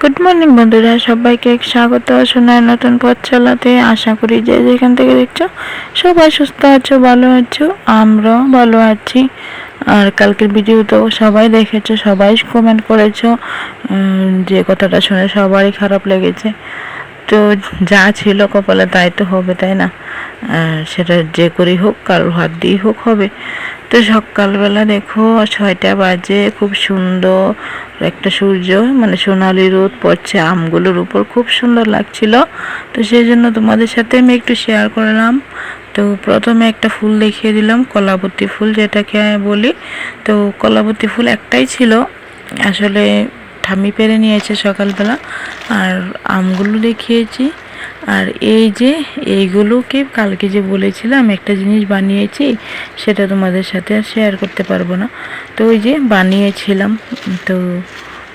Good morning বন্ধুরা। সবাইকে স্বাগত। শোনায় নতুন পথ চালাতে আশা করি যে যেখান থেকে দেখছ, সবাই সুস্থ আছো, ভালো আছো, আমরাও ভালো আছি। আর কালকের ভিডিও তো সবাই দেখেছ, সবাই কমেন্ট করেছ যে কথাটা শুনে সবারই খারাপ লেগেছে। তো যা ছিল কপালে তাই তো হবে, তাই না? সেটা যে করেই হোক, কারোর হাত দিয়েই হোক হবে। তো সকালবেলা দেখো ছয়টা বাজে, খুব সুন্দর একটা সূর্য মানে সোনালি রোদ পড়ছে, আমগুলোর উপর খুব সুন্দর লাগছিল। তো সেই জন্য তোমাদের সাথে আমি একটু শেয়ার করলাম। তো প্রথমে একটা ফুল দেখিয়ে দিলাম, কলাবতী ফুল যেটাকে আমি বলি। তো কলাবতী ফুল একটাই ছিল, আসলে ঠামি পেরে নিয়েছে সকালবেলা। আর আমগুলো দেখিয়েছি। আর এই যে এইগুলোকে কালকে যে বলেছিলাম, একটা জিনিস বানিয়েছি, সেটা তোমাদের সাথে আর শেয়ার করতে পারব না। তো ওই যে বানিয়েছিলাম, তো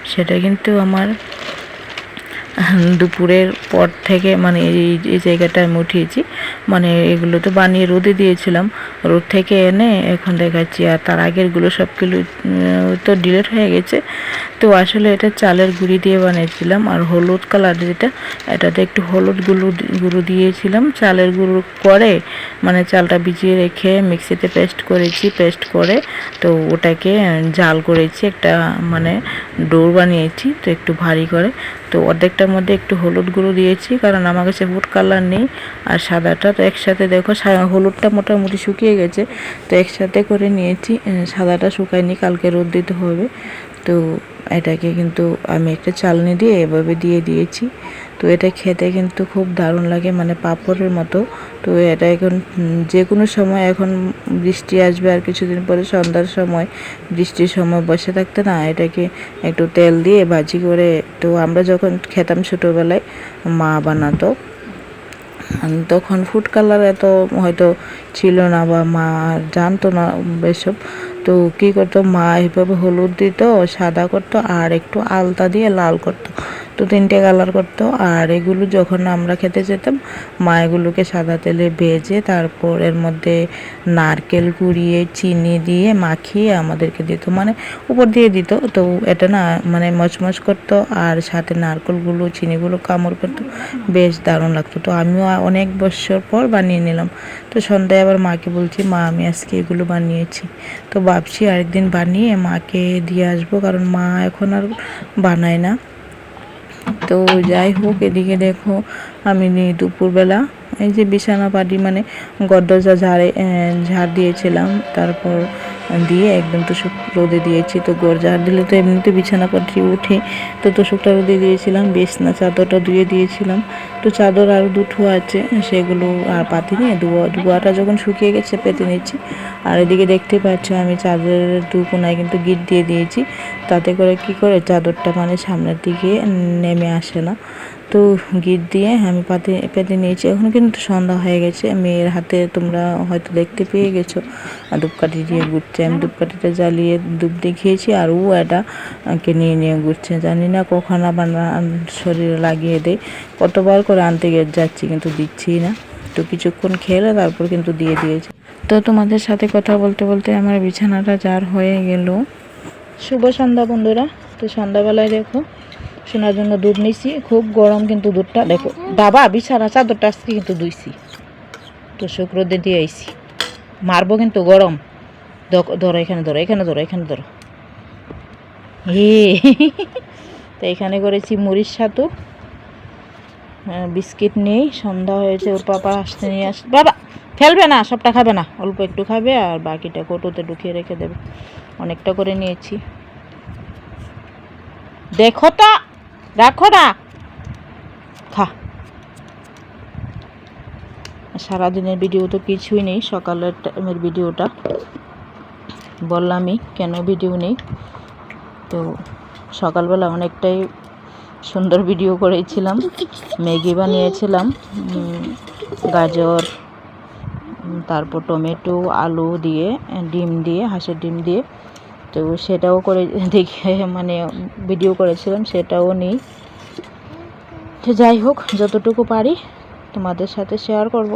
সেটা কিন্তু আমার দুপুরের পর থেকে মানে এই এই জায়গাটা আমি উঠিয়েছি। মানে এগুলো তো বানিয়ে রোদে দিয়েছিলাম। রোদ থেকে এনে এখন দেখাচ্ছি আর তার আগেরগুলো উম, তো ডিলেট হয়ে গেছে। তো আসলে এটা চালের গুঁড়ি দিয়ে বানিয়েছিলাম। আর হলুদ কালার যেটা এটাতে একটু হলুদ গুঁড়ো গুঁড়ো দিয়েছিলাম। চালের গুঁড়ো করে মানে চালটা ভিজিয়ে রেখে মিক্সিতে পেস্ট করেছি পেস্ট করে তো ওটাকে জাল করেছি একটা মানে ডোর বানিয়েছি তো একটু ভারী করে। তো অর্ধেকটার মধ্যে একটু হলুদ গুঁড়ো দিয়েছি কারণ আমার কাছে ফুড কালার নেই। আর সাদাটা তো একসাথে দেখো হলুদটা মোটামুটি শুকিয়ে গেছে। তো একসাথে করে নিয়েছি। সাদাটা শুকায়নি, কালকে রোদ দিতে হবে। তো এটাকে কিন্তু আমি একটা চালনি দিয়ে এভাবে দিয়ে দিয়েছি। তো এটা খেতে কিন্তু খুব দারুণ লাগে মানে পাঁপড়ের মতো। তো এটা এখন যে কোনো সময় এখন বৃষ্টি আসবে আর কিছুদিন পরে সন্ধ্যার সময় বৃষ্টির সময় বসে থাকতে না, এটাকে একটু তেল দিয়ে ভাজি করে, তো আমরা যখন খেতাম ছোটোবেলায়, মা বানাতো। তখন ফুড কালার এত হয়তো ছিল না বা মা জানতো না এসব তো কী করতো, মা এভাবে হলুদ দিত, সাদা করতো আর একটু আলতা দিয়ে লাল করতো। তো তিনটে কালার করতো। আর এগুলো যখন আমরা খেতে যেতাম, মা এগুলোকে সাদা তেলে ভেজে তারপর এর মধ্যে নারকেল কুড়িয়ে, চিনি দিয়ে মাখিয়ে আমাদেরকে দিত। মানে উপর দিয়ে দিত। তো এটা না মানে মচমচ করতো আর সাথে নারকেলগুলো, চিনিগুলো কামড় করতো। বেশ দারুণ লাগতো। তো আমিও অনেক বছর পর বানিয়ে নিলাম। তো সন্ধ্যায় আবার মাকে বলছি, মা, আমি আজকে এগুলো বানিয়েছি। তো ভাবছি আরেকদিন বানিয়ে মাকে দিয়ে আসব। কারণ মা এখন আর বানায় না। তো যাই হোক, এদিকে দেখো, আমি দুপুরবেলা এই যে বিছানা পাটি মানে গদ্দজা ঝাড়ে ঝাড় দিয়েছিলাম। তারপর দিয়ে একদম তোষক রোদে দিয়েছি। তো ঝাড় দিলে তো এমনিতে বিছানা পাটি উঠে তো তোষকটা রোদে দিয়েছিলাম বিছনা চাদরটা ধুয়ে দিয়েছিলাম। তো চাদর আরও দুটো আছে, সেগুলো আর পাতি নিয়ে ধোয়া, ধোয়াটা যখন শুকিয়ে গেছে পেতে নিচ্ছি। আর এদিকে দেখতে পাচ্ছ আমি চাদরের দু কোনায় কিন্তু গিট দিয়ে দিয়েছি। তাতে করে কি করে চাদরটা মানে সামনের দিকে নেমে আসে না। তো গিট দিয়ে আমি পাতে, পেতে নিয়েছি। এখন কিন্তু সন্ধ্যা হয়ে গেছে, মেয়ের হাতে তোমরা হয়তো দেখতে পেয়ে গেছো। ধূপকাঠি দিয়ে ঘুরছে আমি ধূপকাঠিটা জ্বালিয়ে ধূপ দেখিয়েছি আর ও এটা কে নিয়ে নিয়ে ঘুরছে। জানি না কখন আবার শরীরে লাগিয়ে দেয়। কতবার করে আনতে যাচ্ছি কিন্তু দিচ্ছি না। তো কিছুক্ষণ খেলে তারপর কিন্তু দিয়ে দিয়েছে। তো তোমাদের সাথে কথা বলতে বলতে আমার বিছানাটা যার হয়ে গেল। শুভ সন্ধ্যা বন্ধুরা। তো সন্ধ্যাবেলায় দেখো শোনার জন্য দুধ নিছি। খুব গরম কিন্তু দুধটা। দেখো, বাবা, বিছানা, চাদরটা আজকে কিন্তু ধুইছি। তো শুক্র দিয়ে আইছি। মারবো কিন্তু গরম। ধরো, এখানে ধরো এখানে ধরো এখানে ধরো। হে তো এখানে করেছি মুড়ির সাথু বিস্কিট নেই, সন্ধ্যা হয়েছে, ওর পাপা আসতে নিয়ে আস বাবা, ফেলবে না, সবটা খাবে না, অল্প একটু খাবে আর বাকিটা কোটোতে ঢুকিয়ে রেখে দেবে। অনেকটা করে নিয়েছি। দেখো তো, রাখো না। খা। সারাদিনের ভিডিও তো কিছুই নেই, সকালের টাইমের ভিডিওটা। বললামই কেন ভিডিও নেই। তো সকালবেলা অনেকটাই সুন্দর ভিডিও করেছিলাম, ম্যাগি বানিয়েছিলাম গাজর তারপর টমেটো, আলু দিয়ে, ডিম দিয়ে, হাঁসের ডিম দিয়ে। তো সেটাও করে দেখে মানে ভিডিও করেছিলাম, সেটাও নেই। তো যাই হোক, যতটুকু পারি তোমাদের সাথে শেয়ার করব।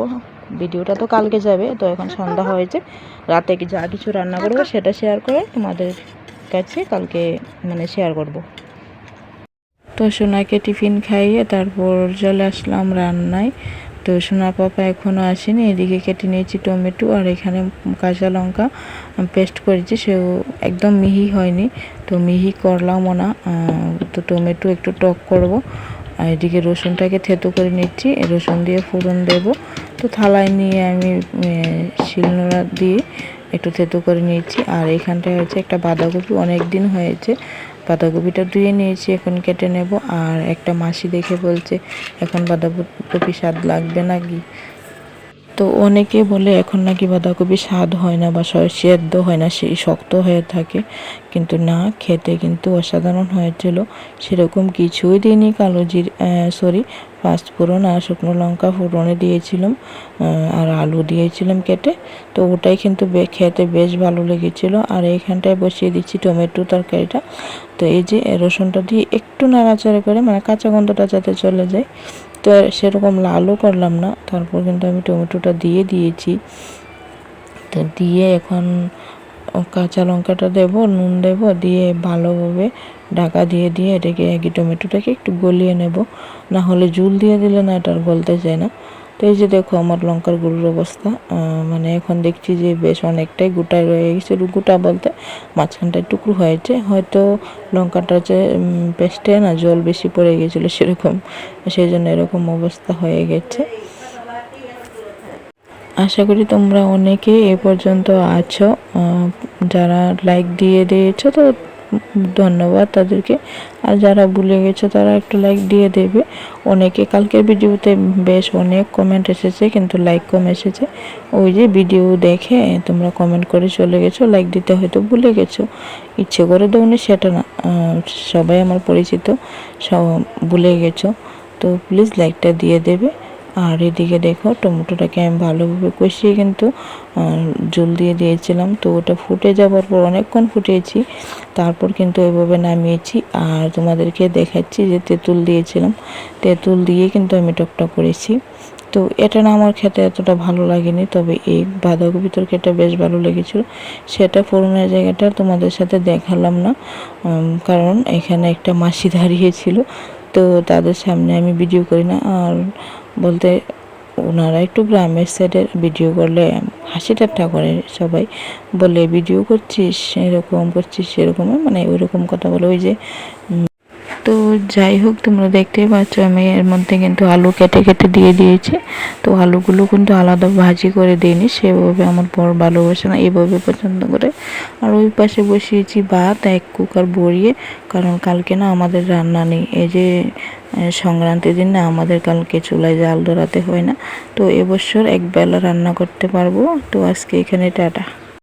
ভিডিওটা তো কালকে যাবে, তো এখন সন্ধ্যা হয়েছে। রাতে যা কিছু রান্না করব সেটা শেয়ার করে তোমাদের কাছে কালকে মানে শেয়ার করব। তো তো সোনাকে টিফিন খাইয়ে তারপর চলে আসলাম রান্নায়। তো সোনা পাপা এখনও আসেনি, এদিকে কেটে নিয়েছি টমেটো আর এখানে কাঁচা লঙ্কা পেস্ট করেছি, সেও একদম মিহি হয়নি। তো মিহি করলামও না তো টমেটো একটু টক করব। আর এদিকে রসুনটাকে থেতো করে নিচ্ছি, রসুন দিয়ে ফোড়ন দেব। তো থালায় নিয়ে আমি শিলনোড়া দিয়ে একটু থেতো করে নিয়েছি। আর এখানটায় হয়েছে একটা বাঁধাকপি অনেক দিন হয়েছে। বাঁধাকপিটা ধুয়ে নিয়েছি, এখন কেটে নেব। আর একটা মাসি দেখে বলছে, এখন বাঁধাকপি স্বাদ লাগবে নাকি? তো অনেকে বলে এখন নাকি বাঁধাকপি স্বাদ হয় না বা সেদ্ধ হয় না সেই শক্ত হয়ে থাকে। কিন্তু না, খেতে কিন্তু অসাধারণ হয়েছিল। সেরকম কিছুই দিইনি কালো জির সরি পাঁচ ফোড়ন আর শুকনো লঙ্কা ফোড়নে দিয়েছিলাম আর আলু দিয়েছিলাম কেটে। তো ওটাই কিন্তু খেতে বেশ ভালো লেগেছিলো। আর এইখানটায় বসিয়ে দিচ্ছি টমেটো তরকারিটা। তো এই যে রসুনটা দিয়ে একটু নাড়াচাড়া করে মানে কাঁচা গন্ধটা যাতে চলে যায়। তো সেরকম লালও করলাম না। তারপর কিন্তু আমি টমেটোটা দিয়ে দিয়েছি। তো দিয়ে এখন কাঁচা লঙ্কাটা দেব, নুন দেব, দিয়ে ভালোভাবে ঢাকা দিয়ে দিয়ে এটাকে একই টমেটোটাকে একটু গলিয়ে নেব। না হলে জুল দিয়ে দিলে না, এটা আর গলতে চায় না। তো এই যে দেখো আমার লঙ্কার গুঁড়োর অবস্থা মানে এখন দেখছি যে বেশ অনেকটাই গোটায় রয়ে গেছে। গোটা বলতে মাঝখানটায় টুকরো হয়েছে। হয়তো লঙ্কাটা যে পেস্টে না জল বেশি পড়ে গেছিল সেরকম সেই জন্য এরকম অবস্থা হয়ে গেছে। আশা করি তোমরা অনেকে এ পর্যন্ত আছো। যারা লাইক দিয়ে দিয়েছ তো ধন্যবাদ তাদেরকে। আর যারা ভুলে গেছো তারা একটু লাইক দিয়ে দেবে। অনেকে কালকের ভিডিওতে বেশ অনেক কমেন্ট এসেছে, কিন্তু লাইক কম এসেছে। ওই যে ভিডিও দেখে তোমরা কমেন্ট করে চলে গেছো লাইক দিতে হয়তো ভুলে গেছো। ইচ্ছে করে দৌনি, সেটা না। সবাই আমার পরিচিত, সব ভুলে গেছো। তো প্লিজ লাইকটা দিয়ে দেবে। আর এদিকে দেখো টমেটোটাকে আমি ভালোভাবে কষিয়ে কিন্তু জল দিয়ে দিয়েছিলাম। তো ওটা ফুটে যাওয়ার পর অনেকক্ষণ ফুটিয়েছি তারপর কিন্তু এভাবে নামিয়েছি। আর তোমাদেরকে দেখাচ্ছি যে তেঁতুল দিয়েছিলাম। তেঁতুল দিয়ে কিন্তু আমি টকটক করেছি। তো এটা না আমার খেতে এতটা ভালো লাগেনি, তবে এই বাঁধাকপি তরকারিটা বেশ ভালো লেগেছিল। সেটা ফোড়নের জায়গাটা তোমাদের সাথে দেখালাম না কারণ এখানে একটা মাসি দাঁড়িয়েছিল তো তাদের সামনে আমি ভিডিও করি না। আর বলতে ওনারা একটু গ্রামের সাইডের ভিডিও করলে, হাসি ঠাট্টা করে সবাই। বলে ভিডিও করছিস, এরকম করছিস সেরকম মানে ওই রকম কথা বলে, ওই যে তো যাই হোক, তোমরা দেখতেই পাচ্ছ, আমি এর মধ্যে কিন্তু আলু কেটে কেটে দিয়ে দিয়েছি। তো আলুগুলো কিন্তু আলাদা ভাজি করে দিইনি, সেভাবে আমার বর ভালোবাসে না, এভাবে পছন্দ করে। আর ওই পাশে বসিয়েছি ভাত, এক কুকার বড়িয়ে, কারণ কালকে না আমাদের রান্না নেই। এই যে সংক্রান্তির দিন না, আমাদের কালকে চুলায় জাল ধরাতে হয় না। তো এবছর এক বেলা রান্না করতে পারব। তো আজকে এখানে টাটা।